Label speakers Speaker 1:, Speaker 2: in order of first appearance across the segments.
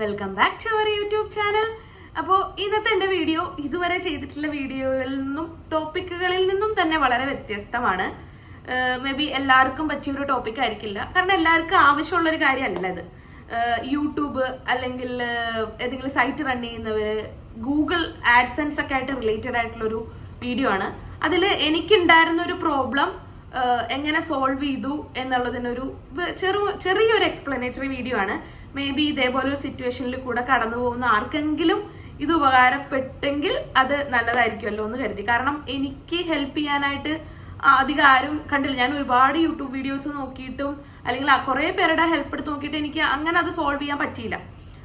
Speaker 1: Welcome back to our YouTube channel അപ്പോൾ ഇന്നത്തെ എന്റെ വീഡിയോ ഇതുവരെ ചെയ്തിട്ടുള്ള വീഡിയോകളിൽ നിന്നും ടോപ്പിക്കുകളിൽ നിന്നും തന്നെ വളരെ വ്യത്യസ്തമാണ്. മേ ബി എല്ലാവർക്കും പറ്റിയ ഒരു ടോപ്പിക് ആയിരിക്കില്ല. കാരണം എല്ലാവർക്കും ആവശ്യമുള്ള ഒരു കാര്യമല്ല ഇത്. യൂട്യൂബ് അല്ലെങ്കിൽ ഏതെങ്കിലും സൈറ്റ് റൺ ചെയ്യുന്നവർ ഗൂഗിൾ ആഡ്സെൻസ് ഒക്കെ ആയിട്ട് റിലേറ്റഡ് ആയിട്ടുള്ളൊരു വീഡിയോ ആണ്. അതിൽ എനിക്കുണ്ടായിരുന്ന ഒരു പ്രോബ്ലം എങ്ങനെ സോൾവ് ചെയ്തു എന്നുള്ളതിനൊരു ചെറു ചെറിയൊരു എക്സ്പ്ലനേറ്ററി വീഡിയോ ആണ്. മേ ബി ഇതേപോലെ ഒരു സിറ്റുവേഷനിൽ കൂടെ കടന്നു പോകുന്ന ആർക്കെങ്കിലും ഇത് ഉപകാരപ്പെട്ടെങ്കിൽ അത് നല്ലതായിരിക്കുമല്ലോ എന്ന് കരുതി. കാരണം എനിക്ക് ഹെൽപ്പ് ചെയ്യാനായിട്ട് അധികം ആരും കണ്ടില്ല. ഞാൻ ഒരുപാട് യൂട്യൂബ് വീഡിയോസ് നോക്കിയിട്ടും അല്ലെങ്കിൽ കുറേ പേരുടെ ഹെൽപ്പ് എടുത്ത് നോക്കിയിട്ട് എനിക്ക് അങ്ങനെ അത് സോൾവ് ചെയ്യാൻ പറ്റിയില്ല.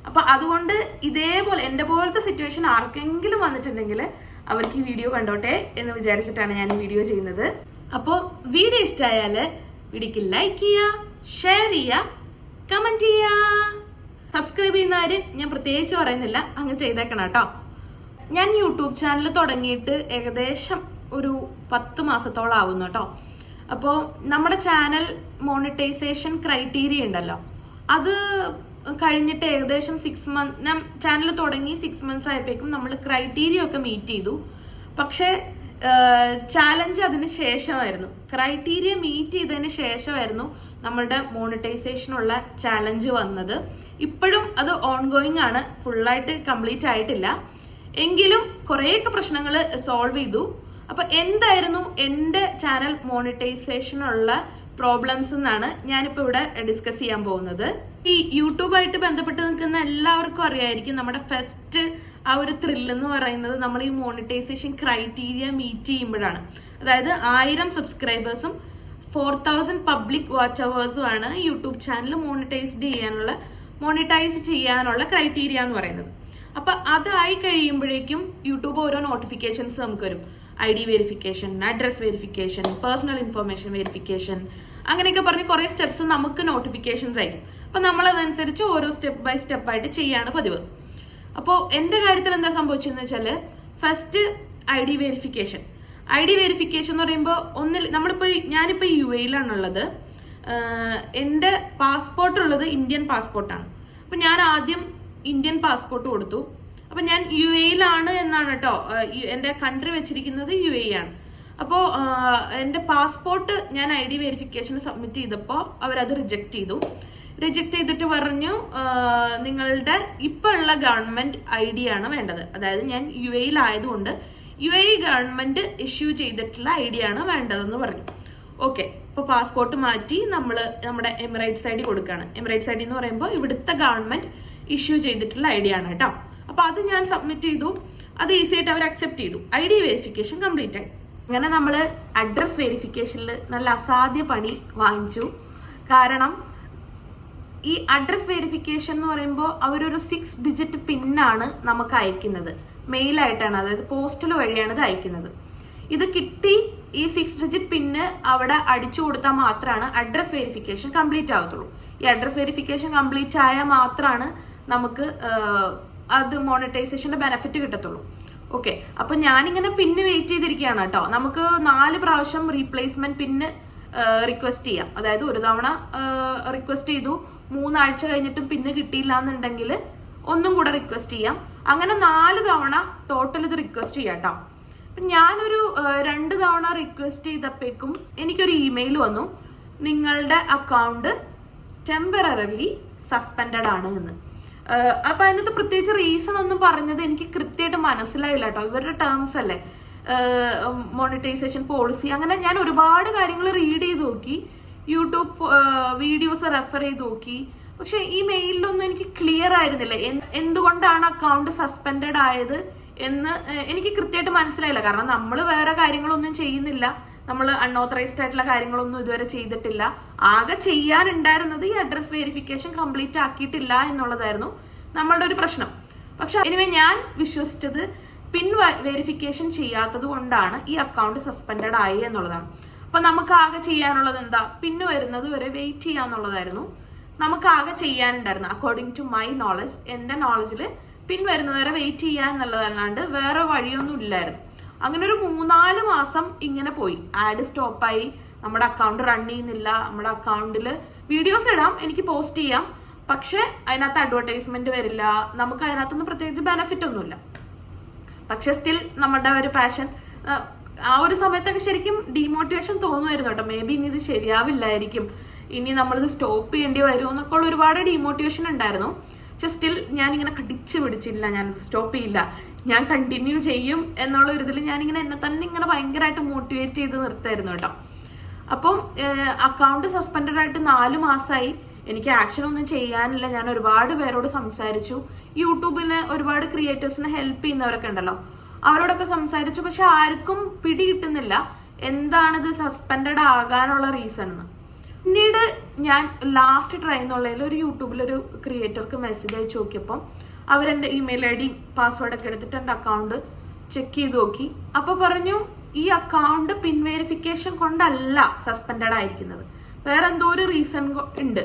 Speaker 1: അപ്പൊ അതുകൊണ്ട് ഇതേപോലെ എന്റെ പോലത്തെ സിറ്റുവേഷൻ ആർക്കെങ്കിലും വന്നിട്ടുണ്ടെങ്കിൽ അവർക്ക് ഈ വീഡിയോ കണ്ടോട്ടെ എന്ന് വിചാരിച്ചിട്ടാണ് ഞാൻ വീഡിയോ ചെയ്യുന്നത്. അപ്പോൾ വീഡിയോ ഇഷ്ടമായാൽ വീഡിയോക്ക് ലൈക്ക് ചെയ്യുക ഷെയർ ചെയ്യുക കമന്റ് ചെയ്യുക. സബ്സ്ക്രൈബ് കാര്യം ഞാൻ പ്രത്യേകിച്ച് പറയുന്നില്ല. അങ്ങ് ചെയ്തേക്കണം കേട്ടോ. ഞാൻ യൂട്യൂബ് ചാനൽ തുടങ്ങിയിട്ട് ഏകദേശം ഒരു പത്ത് മാസത്തോളം ആകുന്നു കേട്ടോ. അപ്പോൾ നമ്മുടെ ചാനൽ മോണിറ്റൈസേഷൻ ക്രൈറ്റീരിയ ഉണ്ടല്ലോ. അത് കഴിഞ്ഞിട്ട് ഏകദേശം സിക്സ് മന്ത് ഞാൻ ചാനൽ തുടങ്ങി സിക്സ് മന്ത്സ് ആയപ്പോഴേക്കും നമ്മൾ ക്രൈറ്റീരിയ ഒക്കെ മീറ്റ് ചെയ്തു. പക്ഷേ ചാലഞ്ച് അതിന് ശേഷമായിരുന്നു. ക്രൈറ്റീരിയ മീറ്റ് ചെയ്തതിന് ശേഷമായിരുന്നു നമ്മളുടെ മോണിറ്റൈസേഷനുള്ള ചാലഞ്ച് വന്നത്. ഇപ്പോഴും അത് ഓൺഗോയിങ് ആണ്. ഫുള്ളായിട്ട് കംപ്ലീറ്റ് ആയിട്ടില്ല. എങ്കിലും കുറേയൊക്കെ പ്രശ്നങ്ങൾ സോൾവ് ചെയ്തു. അപ്പോൾ എന്തായിരുന്നു എന്റെ ചാനൽ മോണിറ്റൈസേഷനുള്ള പ്രോബ്ലംസ് എന്നാണ് ഞാനിപ്പോൾ ഇവിടെ ഡിസ്കസ് ചെയ്യാൻ പോകുന്നത്. ഈ യൂട്യൂബായിട്ട് ബന്ധപ്പെട്ട് നിൽക്കുന്ന എല്ലാവർക്കും അറിയായിരിക്കും നമ്മുടെ ഫസ്റ്റ് ആ ഒരു ത്രില്ല് എന്ന് പറയുന്നത് നമ്മൾ ഈ മോണിറ്റൈസേഷൻ ക്രൈറ്റീരിയ മീറ്റ് ചെയ്യുമ്പോഴാണ്. അതായത് ആയിരം സബ്സ്ക്രൈബേഴ്സും ഫോർ തൗസൻഡ് പബ്ലിക് വാച്ച് അവേഴ്സും ആണ് യൂട്യൂബ് ചാനൽ മോണിറ്റൈസ്ഡ് ചെയ്യാനുള്ള മോണിറ്റൈസ് ചെയ്യാനുള്ള ക്രൈറ്റീരിയ എന്ന് പറയുന്നത്. അപ്പൊ അതായി കഴിയുമ്പോഴേക്കും യൂട്യൂബ് ഓരോ നോട്ടിഫിക്കേഷൻസ് നമുക്ക് വരും. I D verification address verification personal information verification അങ്ങനെയൊക്കെ പറഞ്ഞ് കുറെ സ്റ്റെപ്സ് നമുക്ക് നോട്ടിഫിക്കേഷൻസ് ആയിരിക്കും. അപ്പൊ നമ്മൾ അതനുസരിച്ച് ഓരോ സ്റ്റെപ്പ് ബൈ സ്റ്റെപ്പ് ആയിട്ട് ചെയ്യാണ് പതിവ്. അപ്പോൾ എന്റെ കാര്യത്തിൽ എന്താ സംഭവിച്ചതെന്ന് വെച്ചാൽ first I D verification I D verification എന്ന് പറയുമ്പോൾ ഒന്നിൽ നമ്മളിപ്പോ ഞാനിപ്പോ യു എയിലാണുള്ളത് എന്റെ പാസ്പോർട്ട് ഉള്ളത് ഇന്ത്യൻ പാസ്പോർട്ടാണ്. അപ്പൊ ഞാൻ ആദ്യം ഇന്ത്യൻ പാസ്പോർട്ട് കൊടുത്തു. അപ്പൊ ഞാൻ യു എയിലാണ് എന്നാണ് കേട്ടോ എന്റെ കൺട്രി വെച്ചിരിക്കുന്നത് യു എ ആണ്. അപ്പോൾ എന്റെ പാസ്പോർട്ട് ഞാൻ ഐ ഡി വെരിഫിക്കേഷൻ സബ്മിറ്റ് ചെയ്തപ്പോൾ അവരത് റിജക്ട് ചെയ്തു. റിജക്ട് ചെയ്തിട്ട് പറഞ്ഞു നിങ്ങളുടെ ഇപ്പൊ ഉള്ള ഗവൺമെന്റ് ഐ ഡി ആണ് വേണ്ടത്. അതായത് ഞാൻ യു എയിലായതുകൊണ്ട് യു എ ഗവൺമെന്റ് ഇഷ്യൂ ചെയ്തിട്ടുള്ള ഐ ഡി ആണ് വേണ്ടതെന്ന് പറഞ്ഞു. ഓക്കെ. ഇപ്പൊ പാസ്പോർട്ട് മാറ്റി നമ്മൾ നമ്മുടെ എമിറേറ്റ്സ് ഐ ഡി കൊടുക്കുകയാണ് എമിറേറ്റ്സ് ഐ ഡി എന്ന് പറയുമ്പോൾ ഇവിടുത്തെ ഗവൺമെന്റ് ഇഷ്യൂ ചെയ്തിട്ടുള്ള ഐ ഡി ആണ് കേട്ടോ. അപ്പോൾ അത് ഞാൻ സബ്മിറ്റ് ചെയ്തു. അത് ഈസി ആയിട്ട് അവർ അക്സെപ്റ്റ് ചെയ്തു. ഐ ഡി വെരിഫിക്കേഷൻ കംപ്ലീറ്റ് ആയി. അങ്ങനെ നമ്മൾ അഡ്രസ് വെരിഫിക്കേഷനിൽ നല്ല അസാധ്യ പണി വാങ്ങിച്ചു. കാരണം ഈ അഡ്രസ് വെരിഫിക്കേഷൻ എന്ന് പറയുമ്പോൾ അവരൊരു സിക്സ് ഡിജിറ്റ് പിന്നാണ് നമുക്ക് അയക്കുന്നത്. മെയിലായിട്ടാണ് അതായത് പോസ്റ്റൽ വഴിയാണ് ഇത് അയക്കുന്നത്. ഇത് കിട്ടി ഈ സിക്സ് ഡിജിറ്റ് പിന്ന് അവിടെ അടിച്ചു കൊടുത്താൽ മാത്രമാണ് അഡ്രസ് വെരിഫിക്കേഷൻ കംപ്ലീറ്റ് ആവത്തുള്ളൂ. ഈ അഡ്രസ് വെരിഫിക്കേഷൻ കംപ്ലീറ്റ് ആയാൽ മാത്രമാണ് നമുക്ക് അത് മോണിറ്റൈസേഷന്റെ ബെനഫിറ്റ് കിട്ടത്തുള്ളൂ. ഓക്കെ അപ്പൊ ഞാനിങ്ങനെ പിന്ന് വെയിറ്റ് ചെയ്തിരിക്കുകയാണ് കേട്ടോ. നമുക്ക് നാല് പ്രാവശ്യം റീപ്ലേസ്മെന്റ് പിന്ന് റിക്വസ്റ്റ് ചെയ്യാം. അതായത് ഒരു തവണ റിക്വസ്റ്റ് ചെയ്തു. മൂന്നാഴ്ച കഴിഞ്ഞിട്ടും പിന്നെ കിട്ടിയില്ല എന്നുണ്ടെങ്കിൽ ഒന്നും കൂടെ റിക്വസ്റ്റ് ചെയ്യാം. അങ്ങനെ നാല് തവണ ടോട്ടൽ ഇത് റിക്വസ്റ്റ് ചെയ്യാം കേട്ടോ. ഞാനൊരു രണ്ട് തവണ റിക്വസ്റ്റ് ചെയ്തപ്പോഴേക്കും എനിക്കൊരു ഇമെയിൽ വന്നു. നിങ്ങളുടെ അക്കൗണ്ട് ടെമ്പററിലി സസ്പെൻഡഡ് ആണ് എന്ന്. അപ്പൊ അതിനകത്ത് പ്രത്യേകിച്ച് റീസൺ ഒന്നും പറഞ്ഞത് എനിക്ക് കൃത്യമായിട്ട് മനസ്സിലായില്ല കേട്ടോ ഇവരുടെ ടേംസ് അല്ലേ? മോണിറ്റൈസേഷൻ പോളിസി അങ്ങനെ ഞാൻ ഒരുപാട് കാര്യങ്ങൾ റീഡ് ചെയ്ത് നോക്കി. യൂട്യൂബ് വീഡിയോസ് റെഫർ ചെയ്ത് നോക്കി. പക്ഷെ ഈ മെയിലിലൊന്നും എനിക്ക് ക്ലിയർ ആയിരുന്നില്ല. എന്തുകൊണ്ടാണ് അക്കൗണ്ട് സസ്പെൻഡഡ് ആയത്? എന്ന് എനിക്ക് കൃത്യമായിട്ട് മനസ്സിലായില്ല. കാരണം നമ്മൾ വേറെ കാര്യങ്ങളൊന്നും ചെയ്യുന്നില്ല. നമ്മൾ അൺഓത്തറൈസ്ഡ് ആയിട്ടുള്ള കാര്യങ്ങളൊന്നും ഇതുവരെ ചെയ്തിട്ടില്ല. ആകെ ചെയ്യാനുണ്ടായിരുന്നത് ഈ അഡ്രസ് വെരിഫിക്കേഷൻ കംപ്ലീറ്റ് ആക്കിയിട്ടില്ല എന്നുള്ളതായിരുന്നു നമ്മളുടെ ഒരു പ്രശ്നം. പക്ഷെ എനിവേ ഞാൻ വിശ്വസിച്ചത് പിൻ വെരിഫിക്കേഷൻ ചെയ്യാത്തത് കൊണ്ടാണ് ഈ അക്കൗണ്ട് സസ്പെൻഡഡ് ആയി എന്നുള്ളതാണ്. അപ്പൊ നമുക്ക് ആകെ ചെയ്യാനുള്ളത് എന്താ? പിന്ന് വരുന്നത് വരെ വെയിറ്റ് ചെയ്യാന്നുള്ളതായിരുന്നു. നമുക്ക് ആകെ ചെയ്യാനുണ്ടായിരുന്നു. അക്കോർഡിംഗ് ടു മൈ നോളജ് എന്റെ നോളജിൽ പിൻ വരുന്നത് വെയിറ്റ് ചെയ്യുക എന്നുള്ളതല്ലാണ്ട് വേറെ വഴിയൊന്നും ഇല്ലായിരുന്നു. അങ്ങനെ ഒരു മൂന്നാൽ മാസം ഇങ്ങനെ പോയി. ആഡ് സ്റ്റോപ്പായി നമ്മുടെ അക്കൗണ്ട് റൺ ചെയ്യുന്നില്ല. നമ്മുടെ അക്കൗണ്ടിൽ വീഡിയോസ് ഇടാം. എനിക്ക് പോസ്റ്റ് ചെയ്യാം. പക്ഷെ അതിനകത്ത് അഡ്വർടൈസ്മെന്റ് വരില്ല. നമുക്ക് അതിനകത്തൊന്നും പ്രത്യേകിച്ച് ബെനിഫിറ്റ് ഒന്നുമില്ല. പക്ഷെ സ്റ്റിൽ നമ്മുടെ ഒരു പാഷൻ ആ ഒരു സമയത്തൊക്കെ ശരിക്കും ഡീമോട്ടിവേഷൻ തോന്നുമായിരുന്നു കേട്ടോ. മേ ബി ഇനി ഇത് ശരിയാവില്ലായിരിക്കും. ഇനി നമ്മളിത് സ്റ്റോപ്പ് ചെയ്യേണ്ടി വരുമോ എന്നൊക്കെ ഉള്ള ഒരുപാട് ഡീമോട്ടിവേഷൻ ഉണ്ടായിരുന്നു. പക്ഷെ സ്റ്റിൽ ഞാനിങ്ങനെ കടിച്ചു പിടിച്ചില്ല ഞാൻ സ്റ്റോപ്പ് ചെയ്യില്ല. ഞാൻ കണ്ടിന്യൂ ചെയ്യും എന്നുള്ള ഒരു ഇതിൽ ഞാനിങ്ങനെ എന്നെ തന്നെ ഇങ്ങനെ ഭയങ്കരമായിട്ട് മോട്ടിവേറ്റ് ചെയ്ത് നിർത്തായിരുന്നു കേട്ടോ. അപ്പം അക്കൗണ്ട് സസ്പെൻഡഡ് ആയിട്ട് നാല് മാസമായി എനിക്ക് ആക്ഷൻ ഒന്നും ചെയ്യാനില്ല. ഞാൻ ഒരുപാട് പേരോട് സംസാരിച്ചു. യൂട്യൂബിന് ഒരുപാട് ക്രിയേറ്റേഴ്സിനെ ഹെൽപ്പ് ചെയ്യുന്നവരൊക്കെ ഉണ്ടല്ലോ. അവരോടൊക്കെ സംസാരിച്ചു. പക്ഷെ ആർക്കും പിടി കിട്ടുന്നില്ല എന്താണിത് സസ്പെൻഡഡ് ആകാനുള്ള റീസൺ എന്ന്? പിന്നീട് ഞാൻ ലാസ്റ്റ് ട്രൈ എന്നുള്ളതിൽ ഒരു യൂട്യൂബിൽ ഒരു ക്രിയേറ്റർക്ക് മെസ്സേജ് അയച്ചു നോക്കിയപ്പം അവരെന്റെ ഇമെയിൽ ഐ ഡി പാസ്വേഡ് ഒക്കെ എടുത്തിട്ട് എന്റെ അക്കൗണ്ട് ചെക്ക് ചെയ്ത് നോക്കി. അപ്പോൾ പറഞ്ഞു ഈ അക്കൗണ്ട് പിൻ വെരിഫിക്കേഷൻ കൊണ്ടല്ല സസ്പെൻഡഡ് ആയിരിക്കുന്നത്. വേറെ എന്തോ ഒരു റീസൺ ഉണ്ട്.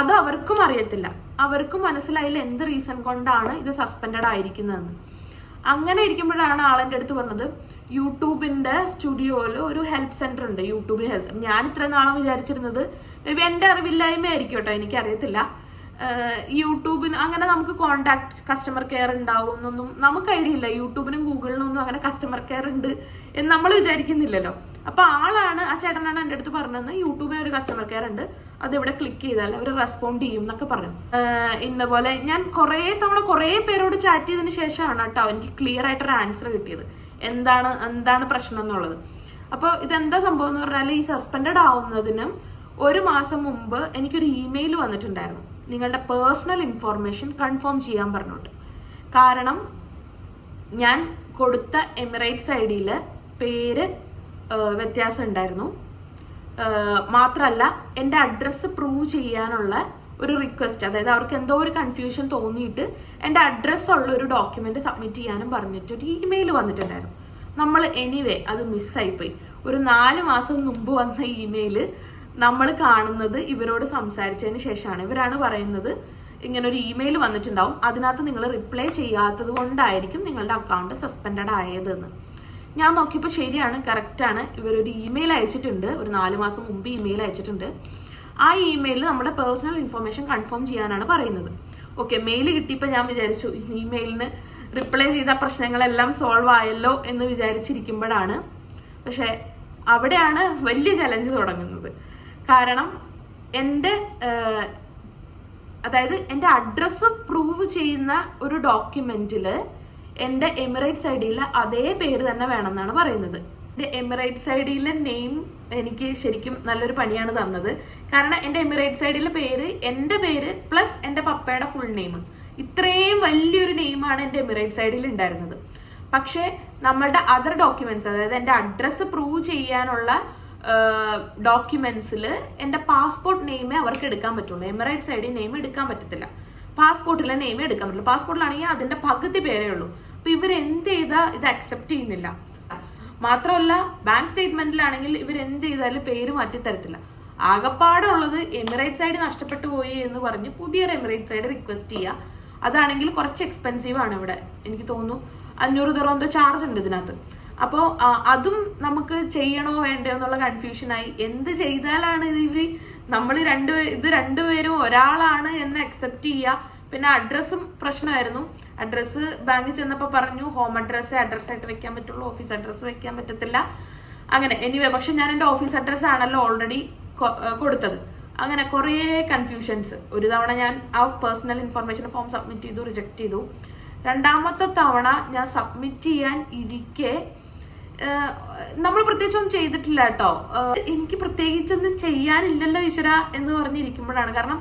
Speaker 1: അത് അവർക്കും അറിയത്തില്ല. അവർക്കും മനസ്സിലായില്ല എന്ത് റീസൺ കൊണ്ടാണ് ഇത് സസ്പെൻഡഡ് ആയിരിക്കുന്നതെന്ന്. അങ്ങനെ ഇരിക്കുമ്പോഴാണ് ആളെന്റെ അടുത്ത് പറഞ്ഞത് യൂട്യൂബിന്റെ സ്റ്റുഡിയോയിൽ ഒരു ഹെൽപ്പ് സെന്റർ ഉണ്ട് യൂട്യൂബിൽ ഹെൽപ്പ് സെന്റർ ഞാൻ ഇത്ര നാളെ വിചാരിച്ചിരുന്നത് മേ ബി എന്റെ അറിവില്ലായ്മ ആയിരിക്കും കേട്ടോ എനിക്കറിയത്തില്ല. യൂട്യൂബിന് അങ്ങനെ നമുക്ക് കോണ്ടാക്ട് കസ്റ്റമർ കെയർ ഉണ്ടാവും എന്നൊന്നും നമുക്ക് ഐഡിയ ഇല്ല. യൂട്യൂബിനും ഗൂഗിളിനും ഒന്നും അങ്ങനെ കസ്റ്റമർ കെയർ ഉണ്ട് എന്ന് നമ്മൾ വിചാരിക്കുന്നില്ലല്ലോ. അപ്പോൾ ആളാണ് ആ ചേട്ടനാണ് എന്റെ അടുത്ത് പറഞ്ഞത് യൂട്യൂബിന് ഒരു കസ്റ്റമർ കെയർ ഉണ്ട്. അത് ഇവിടെ ക്ലിക്ക് ചെയ്താൽ അവർ റെസ്പോണ്ട് ചെയ്യും എന്നൊക്കെ പറഞ്ഞു ഇന്ന പോലെ ഞാൻ കുറേ തവണ കുറേ പേരോട് ചാറ്റ് ചെയ്തതിന് ശേഷമാണ് കേട്ടോ എനിക്ക് ക്ലിയർ ആയിട്ടൊരു ആൻസർ കിട്ടിയത്. എന്താണ് എന്താണ് പ്രശ്നം എന്നുള്ളത്. അപ്പോൾ ഇതെന്താ സംഭവം എന്ന് പറഞ്ഞാൽ ഈ സസ്പെൻഡഡ് ആവുന്നതിനും ഒരു മാസം മുമ്പ് എനിക്കൊരു ഇമെയിൽ വന്നിട്ടുണ്ടായിരുന്നു. നിങ്ങളുടെ പേഴ്സണൽ ഇൻഫോർമേഷൻ കൺഫേം ചെയ്യാൻ പറഞ്ഞോട്ട്. കാരണം ഞാൻ കൊടുത്ത എമിറേറ്റ്സ് ഐ ഡിയിൽ പേര് വ്യത്യാസം ഉണ്ടായിരുന്നു. മാത്രമല്ല എന്റെ അഡ്രസ്സ് പ്രൂവ് ചെയ്യാനുള്ള ഒരു റിക്വസ്റ്റ് അതായത് അവർക്ക് എന്തോ ഒരു കൺഫ്യൂഷൻ തോന്നിയിട്ട് എന്റെ അഡ്രസ്സുള്ള ഒരു ഡോക്യുമെന്റ് സബ്മിറ്റ് ചെയ്യാനും പറഞ്ഞിട്ട് ഒരു ഇമെയിൽ വന്നിട്ടുണ്ടായിരുന്നു. നമ്മൾ എനിവേ അത് മിസ്സായിപ്പോയി ഒരു നാല് മാസം മുമ്പ് വന്ന ഇമെയിൽ നമ്മൾ കാണുന്നത് ഇവരോട് സംസാരിച്ചതിന് ശേഷമാണ്. ഇവരാണ് പറയുന്നത് ഇങ്ങനെ ഒരു ഇമെയിൽ വന്നിട്ടുണ്ടാവും. അതിനകത്ത് നിങ്ങൾ റിപ്ലൈ ചെയ്യാത്തത് കൊണ്ടായിരിക്കും നിങ്ങളുടെ അക്കൗണ്ട് സസ്പെൻഡഡ് ആയതെന്ന്. ഞാൻ നോക്കിയപ്പോൾ ശരിയാണ് കറക്റ്റാണ് ഇവരൊരു ഇമെയിൽ അയച്ചിട്ടുണ്ട്. ഒരു നാല് മാസം മുമ്പ് ഇമെയിൽ അയച്ചിട്ടുണ്ട്. ആ ഇമെയിലിൽ നമ്മുടെ പേഴ്സണൽ ഇൻഫർമേഷൻ കൺഫേം ചെയ്യാനാണ് പറയുന്നത്. ഓക്കെ മെയിൽ കിട്ടിയപ്പോൾ ഞാൻ വിചാരിച്ചു ഇമെയിലിന് റിപ്ലൈ ചെയ്ത പ്രശ്നങ്ങളെല്ലാം സോൾവ് ആയല്ലോ എന്ന് വിചാരിച്ചിരിക്കുമ്പോഴാണ്. പക്ഷേ അവിടെയാണ് വലിയ ചലഞ്ച് തുടങ്ങുന്നത്. കാരണം എന്റെ അതായത് എന്റെ അഡ്രസ്സ് പ്രൂവ് ചെയ്യുന്ന ഒരു ഡോക്യുമെന്റിൽ എന്റെ എമിറേറ്റ്സ് ഐ ഡിയിലെ അതേ പേര് തന്നെ വേണമെന്നാണ് പറയുന്നത്. എന്റെ എമിറേറ്റ്സ് ഐ ഡിയിലെ നെയിം എനിക്ക് ശരിക്കും നല്ലൊരു പണിയാണ് തന്നത്. കാരണം എന്റെ എമിറേറ്റ്സ് ഐ ഡിയിലെ പേര് എന്റെ പേര് പ്ലസ് എന്റെ പപ്പയുടെ ഫുൾ നെയിം ഇത്രയും വലിയൊരു നെയിമാണ് എന്റെ എമിറേറ്റ്സ് ഐ ഡിയിൽ ഉണ്ടായിരുന്നത്. പക്ഷേ നമ്മളുടെ അതർ ഡോക്യുമെന്റ്സ് അതായത് എന്റെ അഡ്രസ്സ് പ്രൂവ് ചെയ്യാനുള്ള ഡോക്യുമെന്റ്സിൽ എന്റെ പാസ്പോർട്ട് നെയിമേ അവർക്ക് എടുക്കാൻ പറ്റുള്ളൂ. എമിറേറ്റ്സ് ഐ ഡി നെയിം എടുക്കാൻ പറ്റത്തില്ല. പാസ്പോർട്ടിലെ നെയിമേ എടുക്കാൻ പറ്റുള്ളൂ പാസ്പോർട്ടിലാണെങ്കിൽ അതിന്റെ പകുതി പേരേ ഉള്ളൂ. അപ്പൊ ഇവർ എന്ത് ചെയ്താൽ ഇത് അക്സെപ്റ്റ് ചെയ്യുന്നില്ല. മാത്രമല്ല ബാങ്ക് സ്റ്റേറ്റ്മെന്റിലാണെങ്കിൽ ഇവർ എന്ത് ചെയ്താലും പേര് മാറ്റി തരത്തില്ല ആകപ്പാടുള്ളത് എമിറേറ്റ്സ് സൈഡ് നഷ്ടപ്പെട്ടു പോയി എന്ന് പറഞ്ഞ് പുതിയൊരു എമിറേറ്റ്സ് സൈഡ് റിക്വസ്റ്റ് ചെയ്യുക അതാണെങ്കിൽ കുറച്ച് എക്സ്പെൻസീവ് ആണ് ഇവിടെ എനിക്ക് തോന്നുന്നു. അഞ്ഞൂറ് ദൂരം എന്തോ ചാർജ് ഉണ്ട് ഇതിനകത്ത്. അപ്പോൾ അതും നമുക്ക് ചെയ്യണോ വേണ്ടയോ എന്നുള്ള കൺഫ്യൂഷനായി എന്ത് ചെയ്താലാണ് ഇത് ഇവർ നമ്മൾ രണ്ട് ഇത് രണ്ടുപേരും ഒരാളാണ് എന്ന് അക്സെപ്റ്റ് ചെയ്യുക പിന്നെ അഡ്രസ്സും പ്രശ്നമായിരുന്നു. അഡ്രസ്സ് ബാങ്കിൽ ചെന്നപ്പോൾ പറഞ്ഞു ഹോം അഡ്രസ്സ് അഡ്രസ് ആയിട്ട് വെക്കാൻ പറ്റുള്ളൂ ഓഫീസ് അഡ്രസ്സ് വെക്കാൻ പറ്റത്തില്ല. അങ്ങനെ എനിവേ പക്ഷെ ഞാൻ എന്റെ ഓഫീസ് അഡ്രസ്സ് ആണല്ലോ ഓൾറെഡി കൊടുത്തത്. അങ്ങനെ കുറേ കൺഫ്യൂഷൻസ് ഒരു തവണ ഞാൻ ആ പേഴ്സണൽ ഇൻഫർമേഷൻ ഫോം സബ്മിറ്റ് ചെയ്തു റിജക്റ്റ് ചെയ്തു. രണ്ടാമത്തെ തവണ ഞാൻ സബ്മിറ്റ് ചെയ്യാൻ ഇരിക്കെ നമ്മൾ പ്രത്യേകിച്ചൊന്നും ചെയ്തിട്ടില്ല കേട്ടോ. എനിക്ക് പ്രത്യേകിച്ചൊന്നും ചെയ്യാനില്ലല്ലോ ഈശ്വര എന്ന് പറഞ്ഞിരിക്കുമ്പോഴാണ്. കാരണം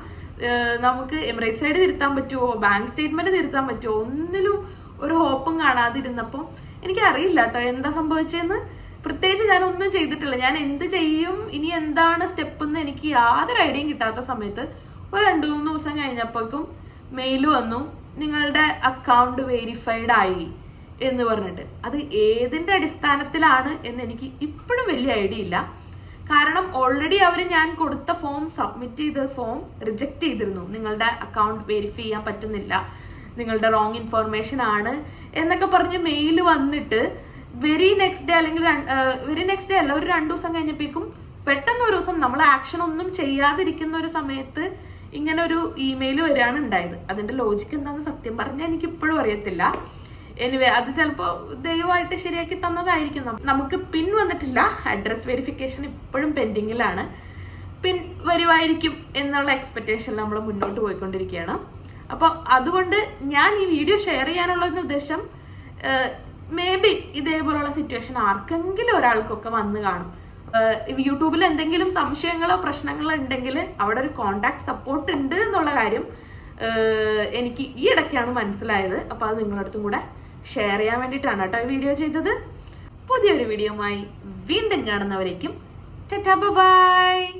Speaker 1: നമുക്ക് എമിറേറ്റ്സ് സൈഡ് തിരുത്താൻ പറ്റുമോ ബാങ്ക് സ്റ്റേറ്റ്മെന്റ് തിരുത്താൻ പറ്റുമോ ഒന്നിലും ഒരു ഹോപ്പും കാണാതിരുന്നപ്പോൾ എനിക്ക് അറിയില്ല കേട്ടോ എന്താ സംഭവിച്ചതെന്ന് പ്രത്യേകിച്ച് ഞാൻ ഒന്നും ചെയ്തിട്ടില്ല. ഞാൻ എന്ത് ചെയ്യും? ഇനി എന്താണ് സ്റ്റെപ്പ് എന്ന് എനിക്ക് യാതൊരു ഐഡിയയും കിട്ടാത്ത സമയത്ത് ഒരു രണ്ട് മൂന്ന് ദിവസം കഴിഞ്ഞപ്പോഴേക്കും മെയിൽ വന്നു. നിങ്ങളുടെ അക്കൗണ്ട് വെരിഫൈഡ് ആയി എന്ന് പറഞ്ഞിട്ട്. അത് ഏതിന്റെ അടിസ്ഥാനത്തിലാണ് എന്ന് എനിക്ക് ഇപ്പോഴും വലിയ ഐഡിയ ഇല്ല. കാരണം ഓൾറെഡി അവർ ഞാൻ കൊടുത്ത ഫോം സബ്മിറ്റ് ചെയ്ത ഫോം റിജക്റ്റ് ചെയ്തിരുന്നു. നിങ്ങളുടെ അക്കൗണ്ട് വെരിഫൈ ചെയ്യാൻ പറ്റുന്നില്ല. നിങ്ങളുടെ റോങ് ഇൻഫർമേഷൻ ആണ് എന്നൊക്കെ പറഞ്ഞ് മെയിൽ വന്നിട്ട് വെരി നെക്സ്റ്റ് ഡേ അല്ലെങ്കിൽ വെരി നെക്സ്റ്റ് ഡേ അല്ല ഒരു രണ്ടു ദിവസം കഴിഞ്ഞപ്പോഴേക്കും പെട്ടെന്ന് ഒരു ദിവസം നമ്മൾ ആക്ഷൻ ഒന്നും ചെയ്യാതിരിക്കുന്ന ഒരു സമയത്ത് ഇങ്ങനെ ഒരു ഇമെയിൽ വരികയാണ് ഉണ്ടായത്. അതിന്റെ ലോജിക്ക് എന്താണെന്ന് സത്യം പറഞ്ഞാൽ എനിക്ക് ഇപ്പോഴും അറിയത്തില്ല. എനിവേ അത് ചിലപ്പോൾ ദയവായിട്ട് ശരിയാക്കി തന്നതായിരിക്കും നമുക്ക് പിൻ വന്നിട്ടില്ല. അഡ്രസ് വെരിഫിക്കേഷൻ ഇപ്പോഴും പെൻഡിങ്ങിലാണ് പിൻ വരുമായിരിക്കും എന്നുള്ള എക്സ്പെക്റ്റേഷൻ നമ്മൾ മുന്നോട്ട് പോയിക്കൊണ്ടിരിക്കുകയാണ്. അപ്പോൾ അതുകൊണ്ട് ഞാൻ ഈ വീഡിയോ ഷെയർ ചെയ്യാനുള്ള ഉദ്ദേശം മേ ബി ഇതേപോലുള്ള സിറ്റുവേഷൻ ആർക്കെങ്കിലും ഒരാൾക്കൊക്കെ വന്ന് കാണും. യൂട്യൂബിൽ എന്തെങ്കിലും സംശയങ്ങളോ പ്രശ്നങ്ങളോ ഉണ്ടെങ്കിൽ അവിടെ ഒരു കോണ്ടാക്ട് സപ്പോർട്ട് ഉണ്ട് എന്നുള്ള കാര്യം എനിക്ക് ഈ ഇടയ്ക്കാണ് മനസ്സിലായത്. അപ്പോൾ അത് നിങ്ങളടുത്തും കൂടെ ഷെയർ ചെയ്യാൻ വേണ്ടിയിട്ടാണ് കേട്ടോ വീഡിയോ ചെയ്തത്. പുതിയൊരു വീഡിയോയുമായി വീണ്ടും കാണുന്നവരേക്കും. ബൈ